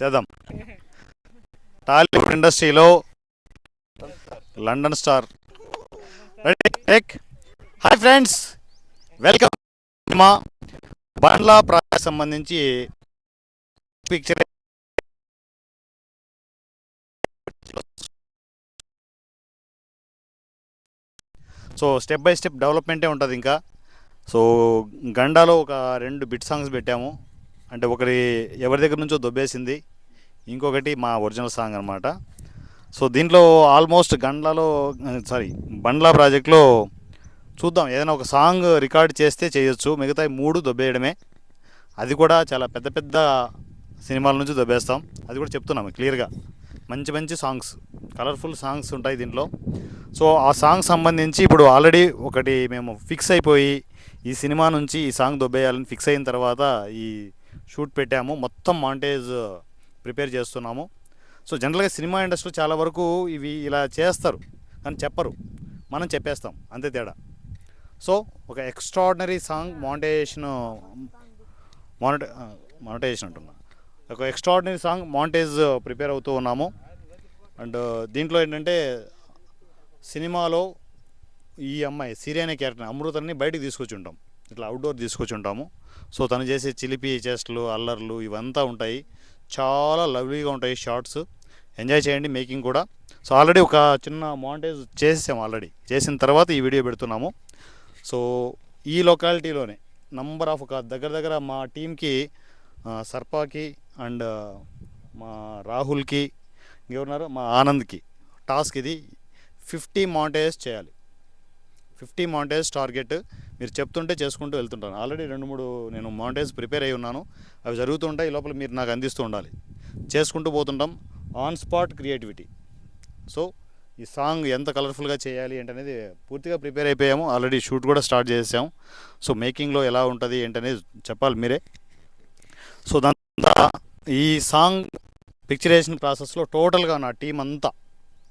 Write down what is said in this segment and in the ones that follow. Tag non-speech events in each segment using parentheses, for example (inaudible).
చేద్దాం. టాలీవుడ్ ఇండస్ట్రీలో London star. Ready take hi friends welcome cinema Bandla project సంబంధించి picture so step by step డెవలప్మెంటే ఉంటుంది ఇంకా. So గండాలో ఒక రెండు బిట్ సాంగ్స్ పెట్టాము. అంటే ఒకటి ఎవరి దగ్గర నుంచో దొబ్బేసింది ఇంకొకటి మా ఒరిజినల్ సాంగ్ అనమాట సో దీంట్లో ఆల్మోస్ట్ గండ్లలో సారీ బండ్లా ప్రాజెక్ట్లో చూద్దాం ఏదైనా ఒక సాంగ్ రికార్డ్ చేస్తే చేయొచ్చు మిగతా మూడు దొబ్బేయడమే. అది కూడా చాలా పెద్ద పెద్ద సినిమాల నుంచి దొబ్బేస్తాం. అది కూడా చెప్తున్నాము క్లియర్గా. మంచి మంచి సాంగ్స్ కలర్ఫుల్ సాంగ్స్ ఉంటాయి దీంట్లో. సో ఆ సాంగ్ సంబంధించి ఇప్పుడు ఆల్రెడీ ఒకటి మేము ఫిక్స్ అయిపోయి ఈ సినిమా నుంచి ఈ సాంగ్ దొబ్బేయాలని ఫిక్స్ అయిన తర్వాత ఈ షూట్ పెట్టాము. మొత్తం మాంటేజ్ ప్రిపేర్ చేస్తున్నాము. సో జనరల్గా సినిమా ఇండస్ట్రీ చాలా వరకు ఇవి ఇలా చేస్తారు. కానీ చెప్పరు. మనం చెప్పేస్తాం. అంతే తేడా. సో ఒక ఎక్స్ట్రాడినరీ సాంగ్ మాంటేషన్ మానిట మానిటైజేషన్ అంటున్నా. ఒక ఎక్స్ట్రాడినరీ సాంగ్ మాంటేజ్ ప్రిపేర్ అవుతూ ఉన్నాము. అండ్ దీంట్లో ఏంటంటే సినిమాలో ఈ అమ్మాయి సిరి అనే క్యారెక్టర్ అమృతని బయటికి తీసుకొచ్చి ఉంటాం. ఇట్లా అవుట్డోర్ తీసుకొచ్చి ఉంటాము సో తను చేసే చిలిపి చెస్ట్లు అల్లర్లు ఇవంతా ఉంటాయి. చాలా లవ్లీగా ఉంటాయి షార్ట్స్ ఎంజాయ్ చేయండి మేకింగ్ కూడా. సో ఆల్రెడీ ఒక చిన్న మాంటేజ్ చేసాము ఆల్రెడీ చేసిన తర్వాత ఈ వీడియో పెడుతున్నాము. సో ఈ లొకాలిటీలోనే నంబర్ ఆఫ్ ఒక దగ్గర దగ్గర మా టీంకి సర్పాకి అండ్ మా రాహుల్కి ఇంకెవరున్నారు? మా ఆనంద్కి. టాస్క్ ఇది ఫిఫ్టీ మాంటేజ్ చేయాలి. ఫిఫ్టీ మౌంటైన్స్ టార్గెట్ మీరు చెప్తుంటే చేసుకుంటూ వెళ్తుంటాను. ఆల్రెడీ రెండు మూడు నేను మౌంటైన్స్ ప్రిపేర్ అయి ఉన్నాను. అవి జరుగుతుంటాయి ఈ లోపల మీరు నాకు అందిస్తూ ఉండాలి. చేసుకుంటూ పోతుంటాం. On spot creativity. సో ఈ సాంగ్ ఎంత కలర్ఫుల్గా చేయాలి ఏంటనేది పూర్తిగా ప్రిపేర్ అయిపోయాము. ఆల్రెడీ షూట్ కూడా స్టార్ట్ చేసాము సో మేకింగ్లో ఎలా ఉంటుంది ఏంటనేది చెప్పాలి మీరే. సో దాని ఈ సాంగ్ పిక్చరేషన్ ప్రాసెస్లో టోటల్గా నా టీం అంతా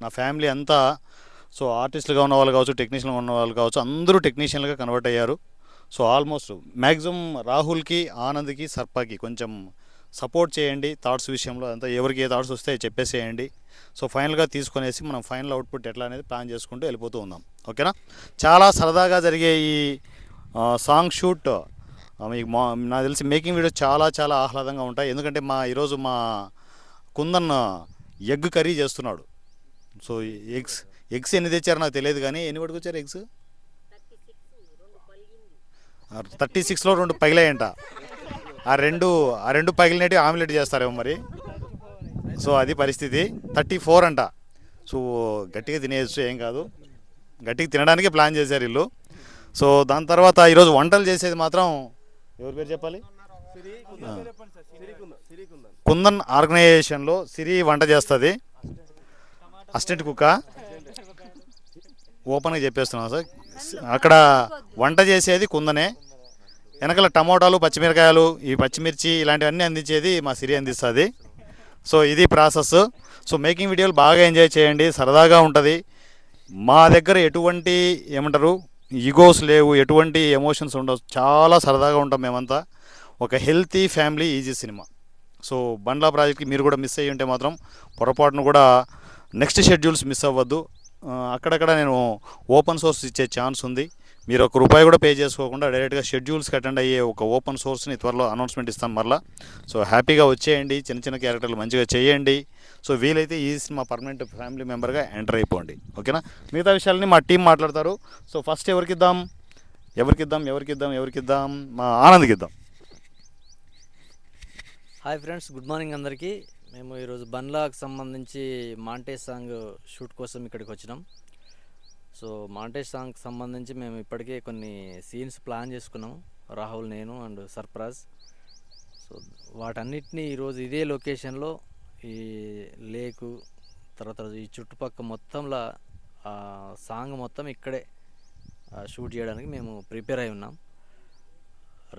నా ఫ్యామిలీ అంతా సో ఆర్టిస్టులుగా ఉన్న వాళ్ళు కావచ్చు టెక్నీషియన్గా ఉన్న వాళ్ళు కావచ్చు అందరూ టెక్నీషియన్లుగా కన్వర్ట్ అయ్యారు. సో ఆల్మోస్ట్ మ్యాక్సిమం రాహుల్కి ఆనంద్కి సర్పాకి కొంచెం సపోర్ట్ చేయండి థాట్స్ విషయంలో. అంతా ఎవరికి ఏ థాట్స్ వస్తే చెప్పేసేయండి. సో ఫైనల్గా తీసుకొనేసి మనం ఫైనల్ అవుట్పుట్ ఎట్లా అనేది ప్లాన్ చేసుకుంటూ వెళ్ళిపోతూ ఉందాం. ఓకేనా? చాలా సరదాగా జరిగే ఈ సాంగ్ షూట్ మీకు మా నాకు తెలిసి మేకింగ్ వీడియో చాలా చాలా ఆహ్లాదంగా ఉంటాయి. ఎందుకంటే మా ఈరోజు మా కుందన్ ఎగ్ కర్రీ చేస్తున్నాడు. సో ఎగ్స్ ఎగ్స్ ఎన్ని తెచ్చారో నాకు తెలియదు కానీ ఎన్ని పట్టుకొచ్చారు ఎగ్స్? థర్టీ సిక్స్లో రెండు పగిలాయంట. ఆ రెండు ఆ రెండు పగిలినట్టు ఆమ్లెట్ చేస్తారేమో మరి. సో అది పరిస్థితి. థర్టీ ఫోర్ అంట సో గట్టిగా తినేయచ్చు ఏం కాదు. గట్టిగా తినడానికే ప్లాన్ చేశారు వీళ్ళు. సో దాని తర్వాత ఈరోజు వంటలు చేసేది మాత్రం ఎవరి పేరు చెప్పాలి? కుందన్ ఆర్గనైజేషన్లో సిరి వంట చేస్తుంది. అసిస్టెంట్ కుక్క. ఓపెన్గా చెప్పేస్తున్నాను సార్. అక్కడ వంట చేసేది కుందనే. వెనకాల టమోటాలు పచ్చిమిరకాయలు ఈ పచ్చిమిర్చి ఇలాంటివన్నీ అందించేది మా సిరి అందిస్తుంది. సో ఇది ప్రాసెస్. సో మేకింగ్ వీడియోలు బాగా ఎంజాయ్ చేయండి. సరదాగా ఉంటుంది. మా దగ్గర ఎటువంటి ఏమంటారు ఈగోస్ లేవు. ఎటువంటి ఎమోషన్స్ ఉండవు. చాలా సరదాగా ఉంటాం మేమంతా. ఒక healthy family easy cinema. So Bandla ప్రాజెక్ట్కి మీరు కూడా మిస్ అయ్యి ఉంటే మాత్రం పొరపాటును కూడా నెక్స్ట్ షెడ్యూల్స్ మిస్ అవ్వద్దు. అక్కడక్కడ నేను ఓపెన్ సోర్స్ ఇచ్చే ఛాన్స్ ఉంది. మీరు ఒక రూపాయి కూడా పే చేసుకోకుండా డైరెక్ట్గా షెడ్యూల్స్కి అటెండ్ అయ్యే ఒక ఓపెన్ సోర్స్ని త్వరలో అనౌన్స్మెంట్ ఇస్తాం మరలా. సో హ్యాపీగా వచ్చేయండి. చిన్న చిన్న క్యారెక్టర్లు మంచిగా చేయండి. సో వీలైతే ఈ సినిమా పర్మనెంట్ ఫ్యామిలీ మెంబర్గా ఎంటర్ అయిపోండి. ఓకేనా? మిగతా విషయాలని మా టీం మాట్లాడతారు. సో ఫస్ట్ ఎవరికి ఇద్దాం ఎవరికి ఇద్దాం మా ఆనంద్కి ఇద్దాం హాయ్ ఫ్రెండ్స్ గుడ్ మార్నింగ్ అందరికీ. మేము ఈరోజు బన్లాకు సంబంధించి మాంటే సాంగ్ షూట్ కోసం ఇక్కడికి వచ్చినాం. సో మాంటే సాంగ్కి సంబంధించి మేము ఇప్పటికే కొన్ని సీన్స్ ప్లాన్ చేసుకున్నాం. రాహుల్ నేను అండ్ సర్ప్రాజ్. సో వాటన్నిటిని ఈరోజు ఇదే లొకేషన్లో ఈ లేకు తర్వాత ఈ చుట్టుపక్కల మొత్తంలో ఆ సాంగ్ మొత్తం ఇక్కడే షూట్ చేయడానికి మేము ప్రిపేర్ అయి ఉన్నాం.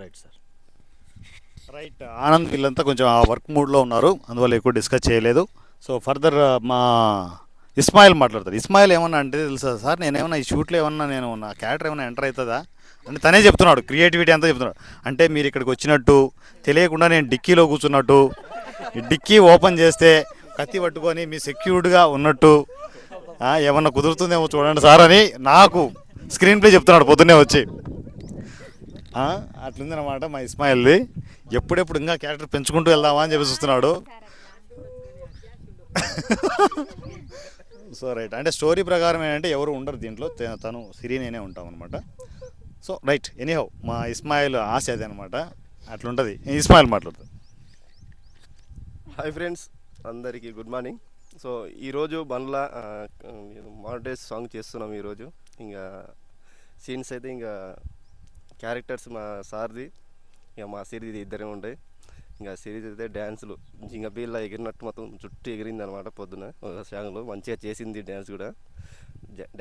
Right sir. రైట్ ఆనంద్ వీళ్ళంతా కొంచెం ఆ వర్క్ మూడ్లో ఉన్నారు. అందువల్ల ఎక్కువ డిస్కస్ చేయలేదు. సో ఫర్దర్ మా ఇస్మాయిల్ మాట్లాడతారు ఇస్మాయిల్ ఏమన్నా అంటే తెలుసా సార్? నేను ఏమన్నా ఈ షూట్లో ఏమన్నా నేను నా క్యారెక్టర్ ఏమైనా ఎంటర్ అవుతుందా? అంటే తనే చెప్తున్నాడు. క్రియేటివిటీ అంతా చెప్తున్నాడు. అంటే మీరు ఇక్కడికి వచ్చినట్టు తెలియకుండా నేను డిక్కీలో కూర్చున్నట్టు ఈ డిక్కీ ఓపెన్ చేస్తే కత్తి పట్టుకొని మీ సెక్యూర్డ్గా ఉన్నట్టు ఏమన్నా కుదురుతుందేమో చూడండి సార్ అని నాకు స్క్రీన్ ప్లే చెప్తున్నాడు పొద్దున్నే వచ్చి. అట్లుందనమాట మా ఇస్మాయిల్ది. ఎప్పుడెప్పుడు ఇంకా క్యారెక్టర్ పెంచుకుంటూ వెళ్దామా అని చెప్పి చూస్తున్నాడు సో (laughs) రైట్ అంటే స్టోరీ ప్రకారం ఏంటంటే ఎవరు ఉండరు దీంట్లో. తను సిరి నేనే ఉంటాం అనమాట సో రైట్ ఎనీహౌ మా ఇస్మాయిల్ ఆశ అదే అనమాట అట్లుంటుంది. ఇస్మాయిల్ మాట్లాడుతుంది హాయ్ ఫ్రెండ్స్ అందరికీ గుడ్ మార్నింగ్ సో ఈరోజు బండ్లా మానిటైజ్ సాంగ్ చేస్తున్నాం ఈరోజు. ఇంకా సీన్స్ అయితే ఇంకా క్యారెక్టర్స్ మా సార్ది ఇక మా సిరిది ఇద్దరే ఉంటాయి ఇంకా సిరీస్ అయితే డ్యాన్సులు. ఇంకా పిల్ల ఎగిరినట్టు మొత్తం చుట్టూ ఎగిరింది అనమాట పొద్దున సాంగ్లో. మంచిగా చేసింది డ్యాన్స్ కూడా.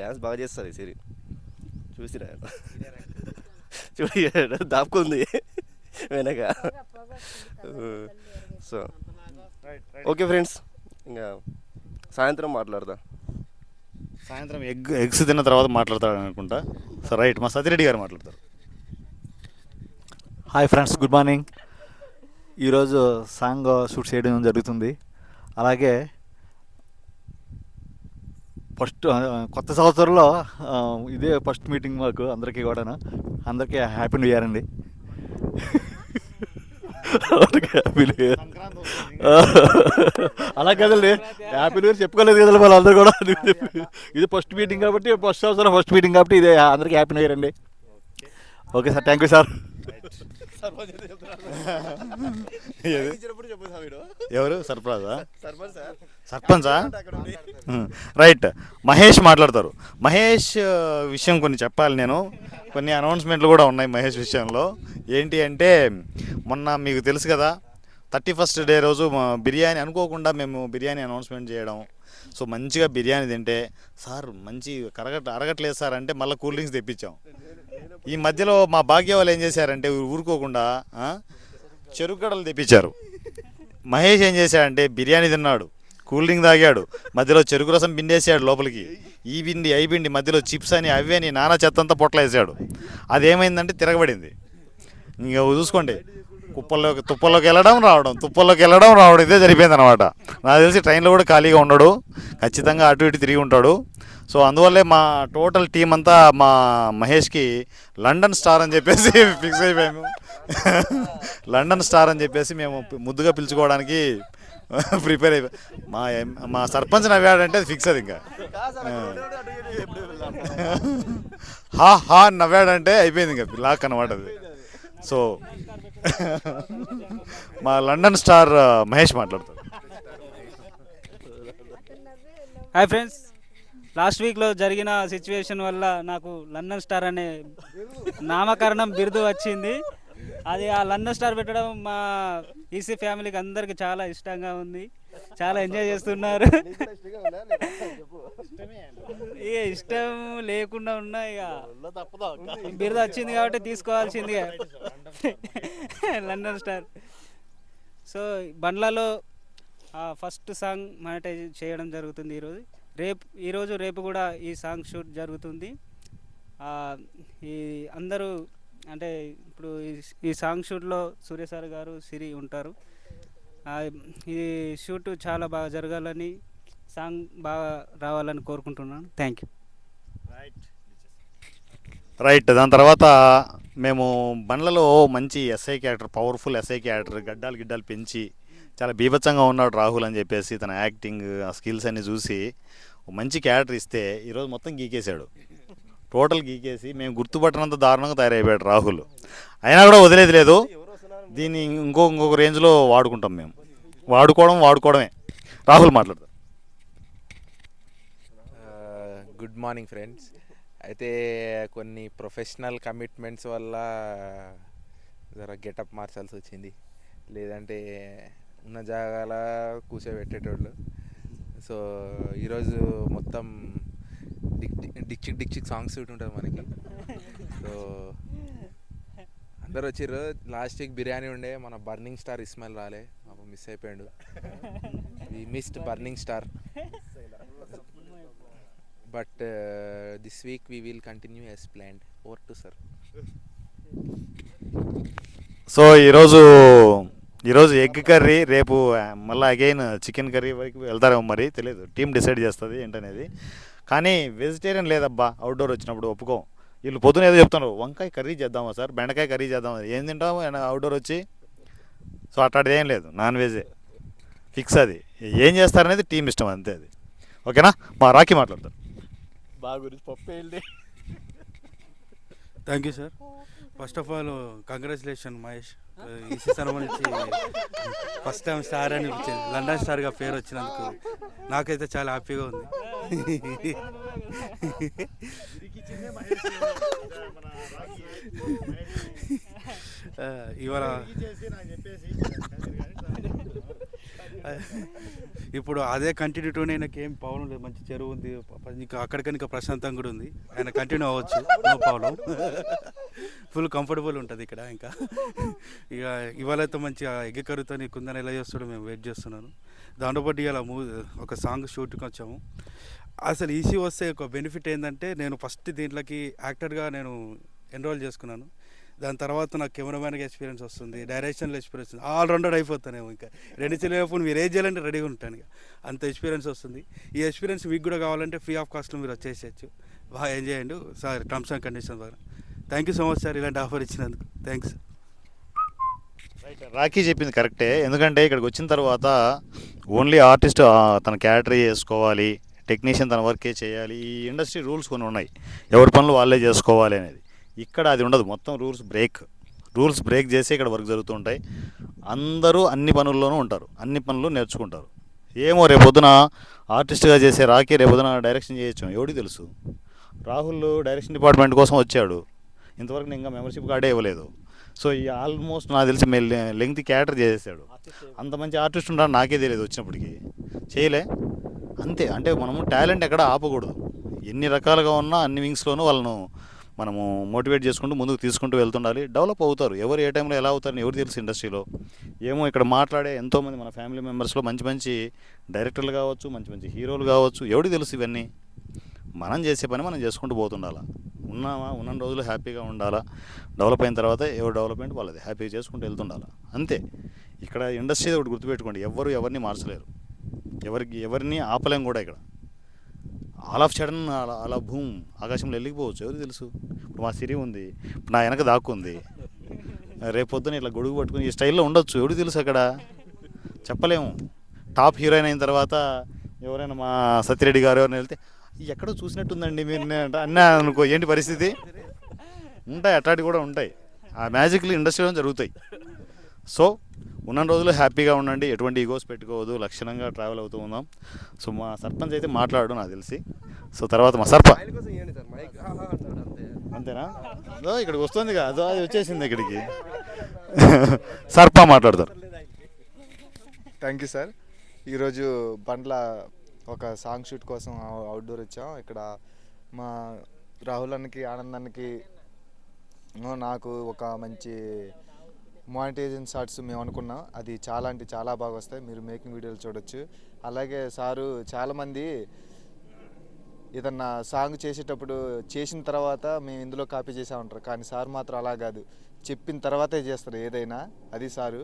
డ్యాన్స్ బాగా చేస్తుంది సిరి. చూసిరా? చూడ దాపుకుంది వెనక. సో ఓకే ఫ్రెండ్స్ ఇంకా సాయంత్రం మాట్లాడదా? సాయంత్రం ఎగ్ ఎగ్స్ తిన్న తర్వాత మాట్లాడతాడు అనుకుంటా. సో రైట్ మా సతిరెడ్డి గారు మాట్లాడతారు. Hi friends good morning. ఈరోజు సాంగ్ షూట్ చేయడం జరుగుతుంది. అలాగే ఫస్ట్ కొత్త సంవత్సరంలో ఇదే ఫస్ట్ మీటింగ్ మాకు అందరికీ కూడా అందరికీ హ్యాపీ న్యూ ఇయర్ అండి. Happy new year. అలా కదండి. హ్యాపీ న్యూ ఇయర్ చెప్పుకోలేదు కదా వాళ్ళందరూ కూడా. ఇది ఫస్ట్ మీటింగ్ కాబట్టి ఫస్ట్ సంవత్సరం ఫస్ట్ మీటింగ్ కాబట్టి ఇదే అందరికీ హ్యాపీ న్యూ ఇయర్ అండి. Okay sir thank you sir. ఎవరు? సర్ప్రాజా? సర్పంచా రైట్. మహేష్ మాట్లాడతారు. మహేష్ విషయం కొన్ని చెప్పాలి నేను. కొన్ని అనౌన్స్మెంట్లు కూడా ఉన్నాయి మహేష్ విషయంలో. ఏంటి అంటే మొన్న మీకు తెలుసు కదా థర్టీ ఫస్ట్ డే రోజు బిర్యానీ అనుకోకుండా మేము బిర్యానీ అనౌన్స్మెంట్ చేయడం. సో మంచిగా బిర్యానీ తింటే సార్ మంచి కరగట్ అరగట్లేదు సార్ అంటే మళ్ళీ కూల్ డ్రింక్స్ తెప్పించాం. ఈ మధ్యలో మా భాగ్య వాళ్ళు ఏం చేశారంటే ఊరుకోకుండా ఆ, చెరుగడలు తెప్పించారు. మహేష్ ఏం చేశాడంటే బిర్యానీ తిన్నాడు కూల్ డ్రింక్ తాగాడు మధ్యలో చెరుకు రసం పిండేసాడు లోపలికి. ఈ పిండి ఐ పిండి మధ్యలో చిప్స్ అని అవి అని నానా చెత్తంతా పొట్లేసాడు అదేమైందంటే తిరగబడింది. ఇంకా చూసుకోండి కుప్పల్లోకి తుప్పల్లోకి వెళ్ళడం రావడం. తుప్పల్లోకి వెళ్ళడం రావడం ఇదే జరిపోయింది అనమాట నాకు తెలిసి ట్రైన్లో కూడా ఖాళీగా ఉండడు. ఖచ్చితంగా అటు ఇటు తిరిగి ఉంటాడు. సో అందువల్లే మా టోటల్ టీం అంతా మా మహేష్కి లండన్ స్టార్ అని చెప్పేసి (laughs) ఫిక్స్ అయిపోయాము. (laughs) లండన్ స్టార్ అని చెప్పేసి మేము ముద్దుగా పిలుచుకోవడానికి (laughs) ప్రిపేర్ అయిపోయి మా మా సర్పంచ్ నవ్వాడంటే అది ఫిక్స్ అది ఇంకా. హా హా నవ్వాడంటే అయిపోయింది ఇంకా. లాక్ అనమాట అది. సో మా లండన్ స్టార్ మహేష్ మాట్లాడతాడు. Hi friends. లాస్ట్ వీక్లో జరిగిన సిచ్యువేషన్ వల్ల నాకు లండన్ స్టార్ అనే నామకరణం బిరుదు వచ్చింది. అది ఆ లండన్ స్టార్ పెట్టడం మా ఈసీ ఫ్యామిలీకి అందరికి చాలా ఇష్టంగా ఉంది. చాలా ఎంజాయ్ చేస్తున్నారు. ఇక ఇష్టం లేకుండా ఉన్నా ఇక బిరుదు వచ్చింది కాబట్టి తీసుకోవాల్సిందిగా. లండన్ స్టార్ సో బండ్లలో ఫస్ట్ సాంగ్ మానిటైజ్ చేయడం జరుగుతుంది ఈరోజు. రేపు ఈరోజు రేపు కూడా ఈ సాంగ్ షూట్ జరుగుతుంది. ఆ, ఈ అందరూ అంటే ఇప్పుడు ఈ- ఈ సాంగ్ షూట్లో సూర్య సార్ గారు సిరి ఉంటారు. ఈ షూట్ చాలా బాగా జరగాలని సాంగ్ బాగా రావాలని కోరుకుంటున్నాను. Thank you. రైట్ దాని తర్వాత మేము బండ్లలో మంచి SI character powerful SI character గడ్డాలు గిడ్డాలు పెంచి చాలా బీభత్సంగా ఉన్నాడు రాహుల్ అని చెప్పేసి తన యాక్టింగ్ ఆ స్కిల్స్ అన్ని చూసి మంచి క్యారెక్టర్ ఇస్తే ఈరోజు మొత్తం గీకేశాడు. టోటల్ గీకేసి మేము గుర్తుపట్టనంత దారుణంగా తయారైపోయాడు రాహుల్. అయినా కూడా వదిలేదు లేదు. దీన్ని ఇంకో ఇంకొక రేంజ్లో వాడుకుంటాం మేము. వాడుకోవడం వాడుకోవడమే. రాహుల్ మాట్లాడతాం గుడ్ మార్నింగ్ ఫ్రెండ్స్ అయితే కొన్ని ప్రొఫెషనల్ కమిట్మెంట్స్ వల్ల జర గెటప్ మార్చాల్సి వచ్చింది. లేదంటే ఉన్న జాగాల కూర్చోబెట్టేటోళ్ళు సో ఈరోజు మొత్తం డిక్ డిక్చిక్ డిక్చిక్ సాంగ్స్ ఉంటుంది మనకి. సో అందరు వచ్చిర్రు. లాస్ట్ వీక్ బిర్యానీ ఉండే మన బర్నింగ్ స్టార్ ఇస్మాయిల్ రాలే. పాపం మిస్ అయిపోయాడు. We missed burning star but this week we will continue as plan over to sir so ఈరోజు ఈరోజు ఎగ్ కర్రీ రేపు మళ్ళీ అగైన్ చికెన్ కర్రీ వరకు వెళ్తారేమో మరి తెలియదు టీం డిసైడ్ చేస్తుంది ఏంటనేది. కానీ వెజిటేరియన్ లేదబ్బా. అవుట్డోర్ వచ్చినప్పుడు ఒప్పుకోం. వీళ్ళు పొద్దున ఏదో చెప్తున్నారు వంకాయ కర్రీ చేద్దామా సార్? బెండకాయ కర్రీ చేద్దామా? ఏం తింటాము? అవుట్డోర్ వచ్చి? సో అట్లాంటిది ఏం లేదు నాన్ వెజే ఫిక్స్ అది. ఏం చేస్తారనేది టీం ఇష్టం అంతే అది. ఓకేనా? మా రాకీ మాట్లాడతారు బాగా గురించి పప్పు వెళ్ళి thank you sir first of all congratulation Mahesh. ఈ సీజన్ నుంచి ఫస్ట్ టైం స్టార్ అని వచ్చింది లండన్ స్టార్గా పేరు వచ్చినందుకు నాకైతే చాలా హ్యాపీగా ఉంది. ఇవాళ ఇప్పుడు అదే కంటిన్యూటీనే ఆయనకి ఏం ప్రాబ్లం లేదు. మంచి చెరువు ఉంది. ఇంకా ఇంకా ప్రశాంతంగా కూడా ఉంది. ఆయన కంటిన్యూ అవ్వచ్చు. నో ఫుల్ కంఫర్టబుల్ ఉంటుంది ఇక్కడ ఇంకా. ఇక ఇవాళ అయితే మంచిగా ఎగ్గి కరుతో కుందని ఎలా చేస్తాడో మేము వెయిట్ చేస్తున్నాను. దాంతోపాటు ఇవాళ మూ ఒక సాంగ్ షూట్కి వచ్చాము. అసలు ఈసీ వస్తే ఒక బెనిఫిట్ ఏంటంటే నేను ఫస్ట్ దీంట్లోకి యాక్టర్గా నేను ఎన్రోల్ చేసుకున్నాను. దాని తర్వాత నాకు కెమెరామ్యాన్గా ఎక్స్పీరియన్స్ వస్తుంది డైరెక్షన్లో ఎక్స్పీరియన్స్ వస్తుంది ఆల్ రౌండర్ అయిపోతానేమో ఇంకా. రెండు చిల్లప్పుడు మీరు ఏం చేయాలంటే రెడీగా ఉంటాను ఇక. అంత ఎక్స్పీరియన్స్ వస్తుంది. ఈ ఎక్స్పీరియన్స్ మీకు కూడా కావాలంటే ఫ్రీ ఆఫ్ కాస్ట్లో మీరు వచ్చేసేయచ్చు. బాగా ఎంజాయ్ చేయండి. సార్ టర్మ్స్ అండ్ కండిషన్ ద్వారా. Thank you so much sir ఇలాంటి ఆఫర్ ఇచ్చినందుకు. థ్యాంక్స్ రాఖీ చెప్పింది కరెక్టే. ఎందుకంటే ఇక్కడికి వచ్చిన తర్వాత ఓన్లీ ఆర్టిస్ట్ తన క్యాటరీ చేసుకోవాలి. టెక్నీషియన్ తన వర్కే చేయాలి ఈ ఇండస్ట్రీ రూల్స్ కొన్ని ఉన్నాయి. ఎవరి పనులు వాళ్ళే చేసుకోవాలి అనేది. ఇక్కడ అది ఉండదు. మొత్తం రూల్స్ బ్రేక్. రూల్స్ బ్రేక్ చేసి ఇక్కడ వర్క్ జరుగుతుంటాయి. అందరూ అన్ని పనుల్లోనూ ఉంటారు. అన్ని పనులు నేర్చుకుంటారు. ఏమో రేపొద్దున ఆర్టిస్ట్గా చేసే రాకీ రేపొద్దున డైరెక్షన్ చేయొచ్చు ఎవడికి తెలుసు? రాహుల్ డైరెక్షన్ డిపార్ట్మెంట్ కోసం వచ్చాడు. ఇంతవరకు నేను ఇంకా మెంబర్షిప్ కార్డే ఇవ్వలేదు. సో ఈ ఆల్మోస్ట్ నాకు తెలిసి లెంగ్త్ క్యాటర్ చేసేసాడు. అంత మంచి ఆర్టిస్ట్ ఉంటాడు నాకే తెలియదు వచ్చినప్పటికీ. చేయలే. అంతే. అంటే మనము టాలెంట్ ఎక్కడ ఆపకూడదు. ఎన్ని రకాలుగా ఉన్నా అన్ని వింగ్స్లోనూ వాళ్ళను మనము మోటివేట్ చేసుకుంటూ ముందుకు తీసుకుంటూ వెళ్తుండాలి. డెవలప్ అవుతారు. ఎవరు ఏ టైంలో ఎలా అవుతారని ఎవరు తెలుసు ఇండస్ట్రీలో. ఏమో ఇక్కడ మాట్లాడే ఎంతోమంది మన ఫ్యామిలీ మెంబర్స్లో మంచి మంచి డైరెక్టర్లు కావచ్చు మంచి మంచి హీరోలు కావచ్చు ఎవరికి తెలుసు ఇవన్నీ. మనం చేసే పని మనం చేసుకుంటూ పోతుండాలా. ఉన్నామా? ఉన్న రోజులు హ్యాపీగా ఉండాలా? డెవలప్ అయిన తర్వాత ఎవరు డెవలప్మెంట్ వాళ్ళది. హ్యాపీగా చేసుకుంటూ వెళ్తుండాలా? అంతే. ఇక్కడ ఇండస్ట్రీ ఒకటి గుర్తుపెట్టుకోండి. ఎవరు ఎవరిని మార్చలేరు. ఎవరికి ఎవరిని ఆపలేం కూడా ఇక్కడ. ఆల్ ఆఫ్ సడన్ అలా అలా భూమ్ ఆకాశంలో వెళ్ళిపోవచ్చు ఎవరికి తెలుసు? ఇప్పుడు మా సిరి ఉంది నా వెనక దాక్కుంది. రేపొద్దున ఇట్లా గొడుగు పట్టుకుని ఈ స్టైల్లో ఉండొచ్చు ఎవరికి తెలుసు అక్కడ? చెప్పలేము. టాప్ హీరోయిన్ అయిన తర్వాత ఎవరైనా మా సత్యరెడ్డి గారు ఎవరైనా వెళ్తే ఎక్కడో చూసినట్టుందండి మీరు నే- అన్నా అనుకో ఏంటి పరిస్థితి? ఉంటాయి అట్లాంటివి కూడా ఉంటాయి. ఆ మ్యాజిక్లు ఇండస్ట్రీలో జరుగుతాయి. సో ఉన్న రోజులు హ్యాపీగా ఉండండి. ఎటువంటి ఈగోస్ పెట్టుకోవద్దు. లక్షణంగా ట్రావెల్ అవుతూ ఉందాం. సో మా సర్పంచ్ అయితే మాట్లాడు నాకు తెలిసి. సో తర్వాత మా సర్ప ఆయన కోసం ఇవ్వండి సార్ మైక్? ఆహా అన్నాడు అంతే. అంతేనా? అదో ఇక్కడికి వస్తుంది కదా. అదో అది వచ్చేసింది ఇక్కడికి. (laughs) సర్ప మాట్లాడతారు థ్యాంక్ యూ సార్. ఈరోజు బండ్ల ఒక సాంగ్ షూట్ కోసం అవు- అవుట్డోర్ వచ్చాం. ఇక్కడ మా రాహుల్ అన్నకి ఆనందానికి నాకు ఒక మంచి మానిటైజేషన్ షార్ట్స్ మేము అనుకున్నాం. అది చాలా అంటే చాలా బాగా వస్తాయి. మీరు మేకింగ్ వీడియోలు చూడొచ్చు. అలాగే సారు చాలామంది ఏదన్నా సాంగ్ చేసేటప్పుడు చేసిన తర్వాత మేము ఇందులో కాపీ చేసామంటారు కానీ సార్ మాత్రం అలా కాదు. చెప్పిన తర్వాతే చేస్తారు ఏదైనా. అది సారు.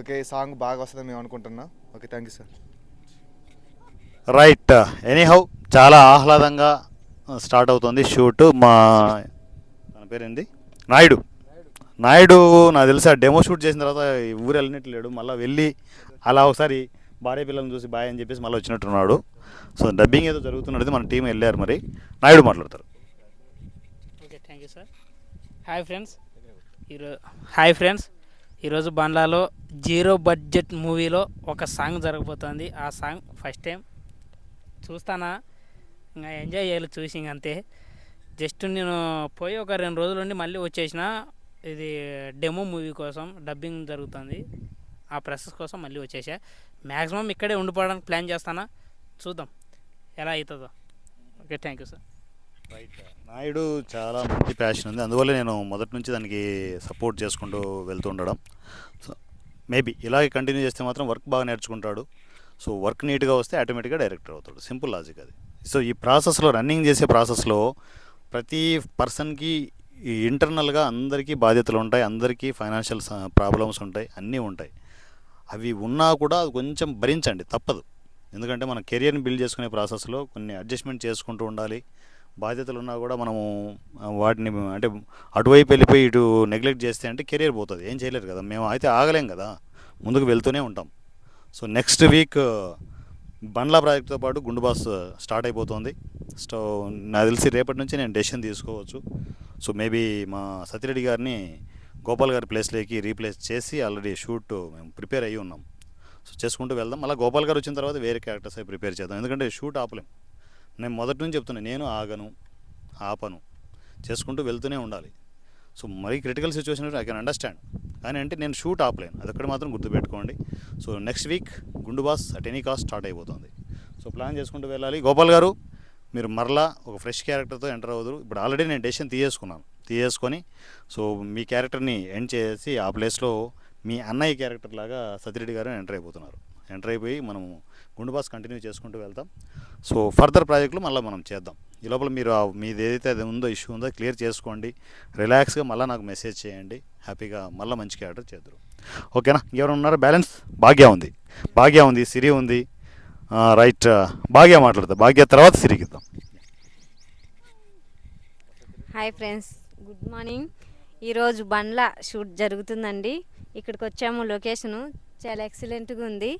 ఓకే సాంగ్ బాగా వస్తుందని మేము అనుకుంటున్నాం. Okay thank you sir right anyhow చాలా ఆహ్లాదంగా uh, స్టార్ట్ అవుతుంది. షూట్ మా తన పేరేంది? నాయుడు. నాయుడు నాకు తెలిసి ఆ డెమో షూట్ చేసిన తర్వాత ఊరు ఊరు వెళ్ళినట్లేడు మళ్ళీ వెళ్ళి అలా ఒకసారి భార్య పిల్లల్ని చూసి బాయ్ అని చెప్పేసి మళ్ళీ వచ్చినట్టున్నాడు. సో డబ్బింగ్ ఏదో జరుగుతున్నది మన టీం వెళ్ళారు మరి. నాయుడు మాట్లాడతారు. Okay thank you sir hi friends ఈరోజు హాయ్ ఫ్రెండ్స్ ఈరోజు బండ్లాలో జీరో బడ్జెట్ మూవీలో ఒక సాంగ్ జరగబోతోంది. ఆ సాంగ్ ఫస్ట్ టైం చూస్తానా? ఇంకా ఎంజాయ్ చేయాలి చూసి అంతే. జస్ట్ నేను పోయి ఒక రెండు రోజులు ఉండి మళ్ళీ వచ్చేసిన ఇది డెమో మూవీ కోసం డబ్బింగ్ జరుగుతుంది. ఆ ప్రాసెస్ కోసం మళ్ళీ వచ్చేసా. మ్యాక్సిమం ఇక్కడే ఉండిపోవడానికి ప్లాన్ చేస్తానా? చూద్దాం. ఎలా అవుతుందో. Okay thank you sir. Naidu చాలా మంచి ప్యాషన్ ఉంది. అందువల్ల నేను మొదటి నుంచి దానికి సపోర్ట్ చేసుకుంటూ వెళ్తూ ఉండడం. సో మేబీ ఇలాగే కంటిన్యూ చేస్తే మాత్రం వర్క్ బాగా నేర్చుకుంటాడు. సో వర్క్ నీట్గా వస్తే ఆటోమేటిక్గా డైరెక్టర్ అవుతాడు. సింపుల్ లాజిక్ అది. సో ఈ ప్రాసెస్లో రన్నింగ్ చేసే ప్రాసెస్లో ప్రతి పర్సన్కి ఈ ఇంటర్నల్గా అందరికీ బాధ్యతలు ఉంటాయి అందరికీ ఫైనాన్షియల్ ప్రాబ్లమ్స్ ఉంటాయి అన్నీ ఉంటాయి. అవి ఉన్నా కూడా అది కొంచెం భరించండి తప్పదు. ఎందుకంటే మన కెరియర్ని బిల్డ్ చేసుకునే ప్రాసెస్లో కొన్ని అడ్జస్ట్మెంట్ చేసుకుంటూ ఉండాలి. బాధ్యతలు ఉన్నా కూడా మనము వాటిని అంటే అటువైపు వెళ్ళిపోయి ఇటు నెగ్లెక్ట్ చేస్తే అంటే కెరియర్ పోతుంది. ఏం చేయలేరు కదా. మేము అయితే ఆగలేం కదా. ముందుకు వెళ్తూనే ఉంటాం. సో నెక్స్ట్ వీక్ బండ్లా ప్రాజెక్ట్తో పాటు గుండు బాస్ స్టార్ట్ అయిపోతుంది. సో నాకు తెలిసి రేపటి నుంచి నేను డెసిషన్ తీసుకోవచ్చు. సో మేబీ మా సతిరెడ్డి గారిని గోపాల్ గారి ప్లేస్లోకి రీప్లేస్ చేసి ఆల్రెడీ షూట్ మేము ప్రిపేర్ అయ్యి ఉన్నాం. సో చేసుకుంటూ వెళ్దాం. మళ్ళీ గోపాల్ గారు వచ్చిన తర్వాత వేరే క్యారెక్టర్స్ అవి ప్రిపేర్ చేద్దాం. ఎందుకంటే షూట్ ఆపలేం. నేను మొదటి నుంచి చెప్తున్నాను నేను ఆగను ఆపను చేసుకుంటూ వెళ్తూనే ఉండాలి. సో మరీ critical situation I can understand. కానీ అంటే నేను షూట్ ఆపలేను. అదొక్కటి మాత్రం గుర్తుపెట్టుకోండి. So next week Gundu boss at any cost start అయిపోతుంది. సో ప్లాన్ చేసుకుంటూ వెళ్ళాలి. గోపాల్ గారు మీరు మరలా ఒక ఫ్రెష్ క్యారెక్టర్తో ఎంటర్ అవ్వదు ఇప్పుడు ఆల్రెడీ నేను డెసిషన్ తీసేసుకున్నాను. తీసేసుకొని సో మీ క్యారెక్టర్ని ఎండ్ చేసి ఆ ప్లేస్లో మీ అన్నయ్య క్యారెక్టర్ లాగా సతిరెడ్డి గారు ఎంటర్ అయిపోతున్నారు. ఎంటర్ అయిపోయి మనము గుండు బాస్ కంటిన్యూ చేసుకుంటూ వెళ్తాం. సో ఫర్దర్ ప్రాజెక్టులు మళ్ళీ మనం చేద్దాం. ఈ లోపల మీరు మీది ఏదైతే అది ఉందో ఇష్యూ ఉందో క్లియర్ చేసుకోండి. రిలాక్స్గా మళ్ళీ నాకు మెసేజ్ చేయండి. హ్యాపీగా మళ్ళీ మంచి క్యారెక్టర్ చేద్దరు. ఓకేనా? ఎవరు ఉన్నారా? బ్యాలెన్స్? భాగ్య ఉంది. భాగ్య ఉంది సిరి ఉంది. రైట్. భాగ్య మాట్లాడతా. భాగ్య తర్వాత హాయ్ ఫ్రెండ్స్. Good morning. ఈరోజు బండ్ల షూట్ జరుగుతుందండి. ఇక్కడికి వచ్చాము లొకేషను. చాలా ఎక్సలెంట్గా ఉంది.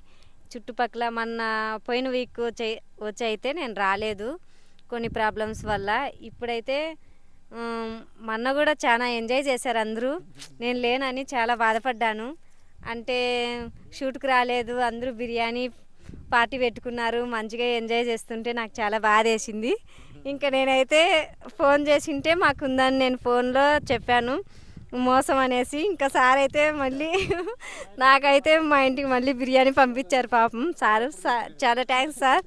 చుట్టుపక్కల మొన్న పోయిన వీక్ వచ్చి వచ్చి అయితే నేను రాలేదు. కొన్ని ప్రాబ్లమ్స్ వల్ల. ఇప్పుడైతే మొన్న కూడా చాలా ఎంజాయ్ చేశారు అందరూ. నేను లేనని చాలా బాధపడ్డాను. అంటే షూట్కి రాలేదు. అందరూ బిర్యానీ పార్టీ పెట్టుకున్నారు మంచిగా ఎంజాయ్ చేస్తుంటే నాకు చాలా బాధ వేసింది ఇంకా నేనైతే ఫోన్ చేసింటే మాకుందని నేను ఫోన్లో చెప్పాను. మోసం అనేసి ఇంకా సార్ అయితే మళ్ళీ (laughs) నాకైతే మా ఇంటికి మళ్ళీ బిర్యానీ పంపించారు పాపం. సారు చాలా థ్యాంక్స్ సార్.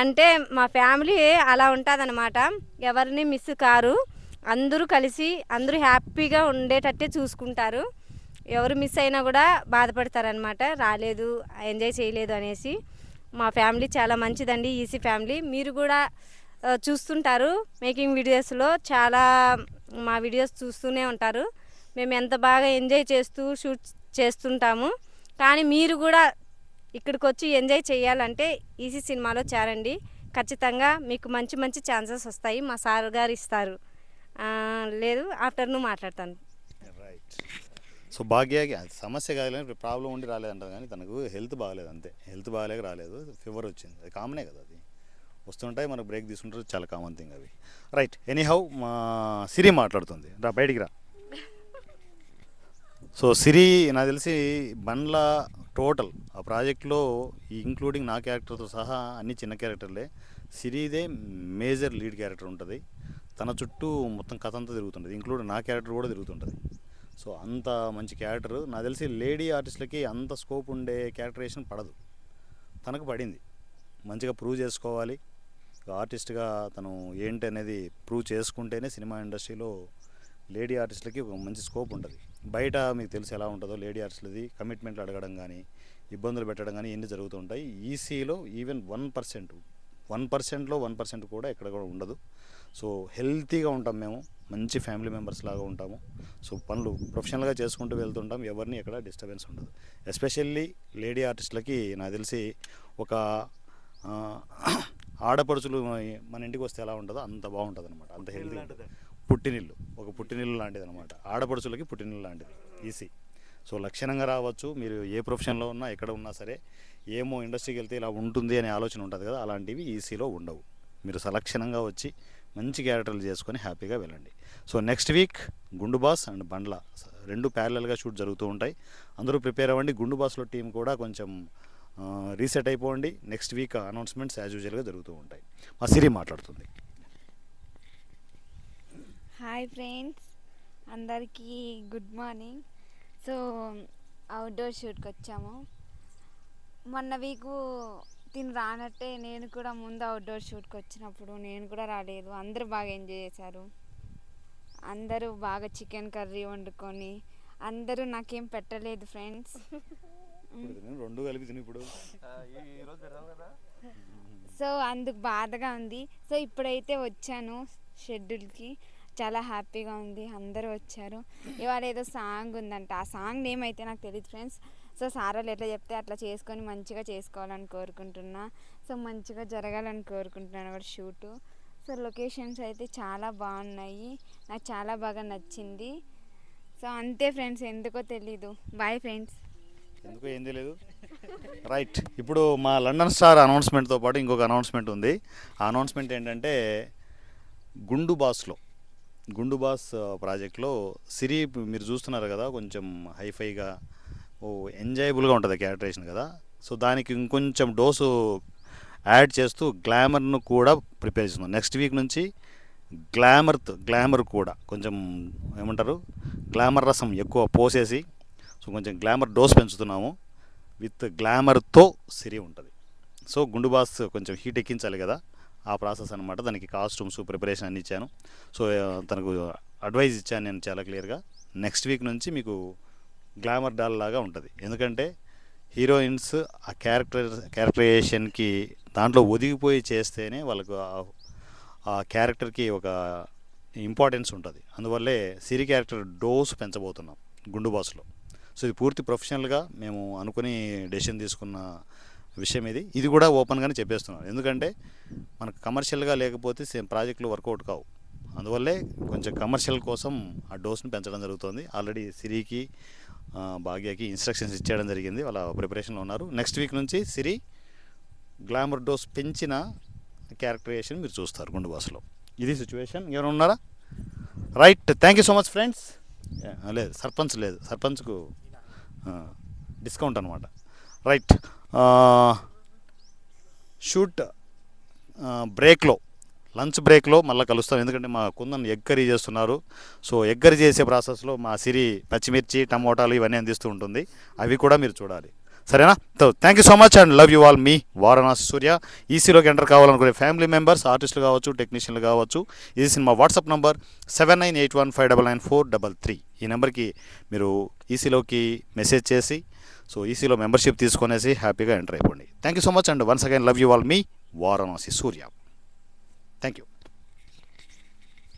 అంటే మా ఫ్యామిలీ అలా ఉంటుందన్నమాట. ఎవరిని మిస్ కారు. అందరూ కలిసి అందరూ హ్యాపీగా ఉండేటట్టే చూసుకుంటారు. ఎవరు మిస్ అయినా కూడా బాధపడతారనమాట రాలేదు ఎంజాయ్ చేయలేదు అనేసి. మా ఫ్యామిలీ చాలా మంచిదండి ఈసీ ఫ్యామిలీ. మీరు కూడా చూస్తుంటారు మేకింగ్ వీడియోస్లో. చాలా మా వీడియోస్ చూస్తూనే ఉంటారు. మేము ఎంత బాగా ఎంజాయ్ చేస్తూ షూట్ చేస్తుంటాము. కానీ మీరు కూడా ఇక్కడికి వచ్చి ఎంజాయ్ చేయాలంటే ఈసీ సినిమాలో చేరండి. ఖచ్చితంగా మీకు మంచి మంచి ఛాన్సెస్ వస్తాయి. మా సార్ గారు ఇస్తారు. లేదు ఆఫ్టర్నూన్ మాట్లాడతాను. సో భాగ్యకి అది సమస్య కాదు ప్రాబ్లం ఉండి రాలేదంటారు కానీ తనకు హెల్త్ బాగాలేదు అంతే. హెల్త్ బాగాలేక రాలేదు ఫీవర్ వచ్చింది. అది కామనే కదా అది. వస్తుంటాయి మనకు బ్రేక్ తీసుకుంటారు చాలా కామన్ థింగ్ అవి. రైట్ ఎనీహౌ మా సిరి మాట్లాడుతుంది. రా బయటికి రా. సో సిరి నాకు తెలిసి బండ్ల టోటల్ ఆ ప్రాజెక్ట్లో ఇంక్లూడింగ్ నా క్యారెక్టర్తో సహా అన్ని చిన్న క్యారెక్టర్లే. సిరిదే మేజర్ లీడ్ క్యారెక్టర్ ఉంటుంది. తన చుట్టూ మొత్తం కథ అంతా తిరుగుతుంటుంది. ఇంక్లూడింగ్ నా క్యారెక్టర్ కూడా తిరుగుతుంటుంది. సో అంత మంచి క్యారెక్టర్ నాకు తెలిసి లేడీ ఆర్టిస్టులకి అంత స్కోప్ ఉండే క్యారెక్టరేషన్ పడదు. తనకు పడింది. మంచిగా ప్రూవ్ చేసుకోవాలి. ఆర్టిస్ట్గా తను ఏంటి అనేది ప్రూవ్ చేసుకుంటేనే సినిమా ఇండస్ట్రీలో లేడీ ఆర్టిస్టులకి ఒక మంచి స్కోప్ ఉంటుంది. బయట మీకు తెలిసి ఎలా ఉంటుందో లేడీ ఆర్టిస్టులది కమిట్మెంట్లు అడగడం కానీ ఇబ్బందులు పెట్టడం కానీ ఎన్ని జరుగుతూ ఉంటాయి. ఈసీలో ఈవెన్ వన్ పర్సెంట్ వన్ పర్సెంట్లో వన్ పర్సెంట్ కూడా ఎక్కడ కూడా ఉండదు. సో హెల్తీగా ఉంటాం మేము. మంచి ఫ్యామిలీ మెంబర్స్ లాగా ఉంటాము. సో పనులు ప్రొఫెషనల్గా చేసుకుంటూ వెళ్తుంటాం. ఎవరిని ఎక్కడ డిస్టర్బెన్స్ ఉండదు. ఎస్పెషల్లీ లేడీ ఆర్టిస్టులకి నాకు తెలిసి ఒక ఆడపడుచులు మన ఇంటికి వస్తే ఎలా ఉంటుందో అంత బాగుంటుంది అనమాట అంత హెల్తీ ఉంటుంది. పుట్టినిల్లు. ఒక పుట్టినిల్లు లాంటిది అనమాట ఆడపడుచులకి పుట్టినిల్లు లాంటిది. ఈసీ. సో లక్షణంగా రావచ్చు. మీరు ఏ ప్రొఫెషన్లో ఉన్నా ఎక్కడ ఉన్నా సరే ఏమో ఇండస్ట్రీకి వెళ్తే ఇలా ఉంటుంది అనే ఆలోచన ఉంటుంది కదా అలాంటివి ఈసీలో ఉండవు. మీరు సలక్షణంగా వచ్చి మంచి క్యారెక్టర్లు చేసుకొని హ్యాపీగా వెళ్ళండి. So next week Gundu boss and Bandla రెండు ప్యారలల్గా షూట్ జరుగుతూ ఉంటాయి. అందరూ ప్రిపేర్ అవ్వండి. గుండు బాస్లో టీం కూడా కొంచెం రీసెట్ అయిపోండి. నెక్స్ట్ వీక్ అనౌన్స్మెంట్స్ యాజ్ యూజువల్గా జరుగుతూ ఉంటాయి. మా సిరి మాట్లాడుతుంది. Hi friends. అందరికీ గుడ్ మార్నింగ్. సో అవుట్డోర్ షూట్కి వచ్చాము మొన్న వీకు తిని రానట్టే నేను కూడా ముందు అవుట్డోర్ షూట్కి వచ్చినప్పుడు నేను కూడా రాలేదు. అందరూ బాగా ఎంజాయ్ చేశారు. అందరూ బాగా చికెన్ కర్రీ వండుకొని అందరూ నాకేం పెట్టలేదు ఫ్రెండ్స్. రెండు కలిపి తిని ఇప్పుడు. సో అందుకు బాధగా ఉంది. సో ఇప్పుడైతే వచ్చాను షెడ్యూల్కి. చాలా హ్యాపీగా ఉంది. అందరూ వచ్చారు. ఇవాళ ఏదో సాంగ్ ఉందంట. ఆ సాంగ్ నేమ్ అయితే నాకు తెలియదు ఫ్రెండ్స్. సో సార్ వాళ్ళు ఎట్లా చెప్తే అట్లా చేసుకొని మంచిగా చేసుకోవాలని కోరుకుంటున్నా. సో మంచిగా జరగాలని కోరుకుంటున్నాను వాడు షూటు. సో లొకేషన్స్ అయితే చాలా బాగున్నాయి. నాకు చాలా బాగా నచ్చింది. సో అంతే ఫ్రెండ్స్ ఎందుకో తెలీదు. Boy friends. ఎందుకో ఏం తెలియదు రైట్ ఇప్పుడు మా లండన్ స్టార్ అనౌన్స్మెంట్తో పాటు ఇంకొక అనౌన్స్మెంట్ ఉంది. ఆ అనౌన్స్మెంట్ ఏంటంటే గుండు బాస్లో గుండు బాస్ ప్రాజెక్ట్లో సిరి మీరు చూస్తున్నారు కదా కొంచెం హైఫైగా ఓ ఎంజాయబుల్గా ఉంటుంది క్యారెక్టరేషన్ కదా. సో దానికి ఇంకొంచెం డోసు యాడ్ చేస్తూ గ్లామర్ను కూడా ప్రిపేర్ చేస్తున్నాం. నెక్స్ట్ వీక్ నుంచి గ్లామర్ గ్లామర్ కూడా కొంచెం ఏమంటారు? గ్లామర్ రసం ఎక్కువ పోసేసి సో కొంచెం గ్లామర్ డోస్ పెంచుతున్నాము. విత్ గ్లామర్తో సిరి ఉంటుంది. సో గుండు బాస్ కొంచెం హీట్ ఎక్కించాలి కదా ఆ ప్రాసెస్ అనమాట దానికి కాస్ట్యూమ్స్ ప్రిపరేషన్ అన్ని ఇచ్చాను. సో తనకు అడ్వైజ్ ఇచ్చాను నేను చాలా క్లియర్గా. నెక్స్ట్ వీక్ నుంచి మీకు గ్లామర్ డాల్ లాగా ఉంటుంది. ఎందుకంటే హీరోయిన్స్ ఆ క్యారెక్టర్ క్యారెక్టరైజేషన్కి దాంట్లో ఒదిగిపోయి చేస్తేనే వాళ్ళకు ఆ- క్యారెక్టర్కి ఒక ఇంపార్టెన్స్ ఉంటుంది. అందువల్లే సిరి క్యారెక్టర్ డోస్ పెంచబోతున్నాం గుండు బాస్లో. సో ఇది పూర్తి ప్రొఫెషనల్గా మేము అనుకుని డెసిషన్ తీసుకున్న విషయం ఇది. ఇది కూడా ఓపెన్గానే చెప్పేస్తున్నాం. ఎందుకంటే మనకు కమర్షియల్గా లేకపోతే సేమ్ ప్రాజెక్టులు వర్కౌట్ కావు. అందువల్లే కొంచెం కమర్షియల్ కోసం ఆ డోస్ని పెంచడం జరుగుతుంది. ఆల్రెడీ సిరికి భాగ్యకి ఇన్స్ట్రక్షన్స్ ఇచ్చేయడం జరిగింది. వాళ్ళ ప్రిపరేషన్లో ఉన్నారు. నెక్స్ట్ వీక్ నుంచి సిరి గ్లామర్ డోస్ పెంచిన క్యారెక్టరైజేషన్ మీరు చూస్తారు గుండు బాస్లో ఇది సిచ్యువేషన్ ఎవరైనా ఉన్నారా? Right thank you so much friends లేదు సర్పంచ్ లేదు. సర్పంచ్కు డిస్కౌంట్ అనమాట రైట్ షూట్ బ్రేక్లో లంచ్ బ్రేక్లో మళ్ళీ కలుస్తాం ఎందుకంటే మా కుందన్ ఎగ్ కర్రీ చేస్తున్నారు. సో ఎగ్ కర్రీ చేసే ప్రాసెస్లో మా సిరి పచ్చిమిర్చి టమోటాలు ఇవన్నీ అందిస్తూ ఉంటుంది. అవి కూడా మీరు చూడాలి. సరేనా? So thank you so much and love you all మీ వారణాసి సూర్య ఈసీలోకి ఎంటర్ కావాలనుకునే ఫ్యామిలీ మెంబర్స్ ఆర్టిస్టులు కావచ్చు టెక్నీషియన్లు కావచ్చు ఇది cinema WhatsApp number seven nine eight one five double nine four double three ఈ నెంబర్కి మీరు ఈసీలోకి మెసేజ్ చేసి సో ఈసీలో మెంబర్షిప్ తీసుకొనేసి హ్యాపీగా ఎంటర్ అయిపోండి. Thank you so much and once again love you all me Varanasi Surya thank you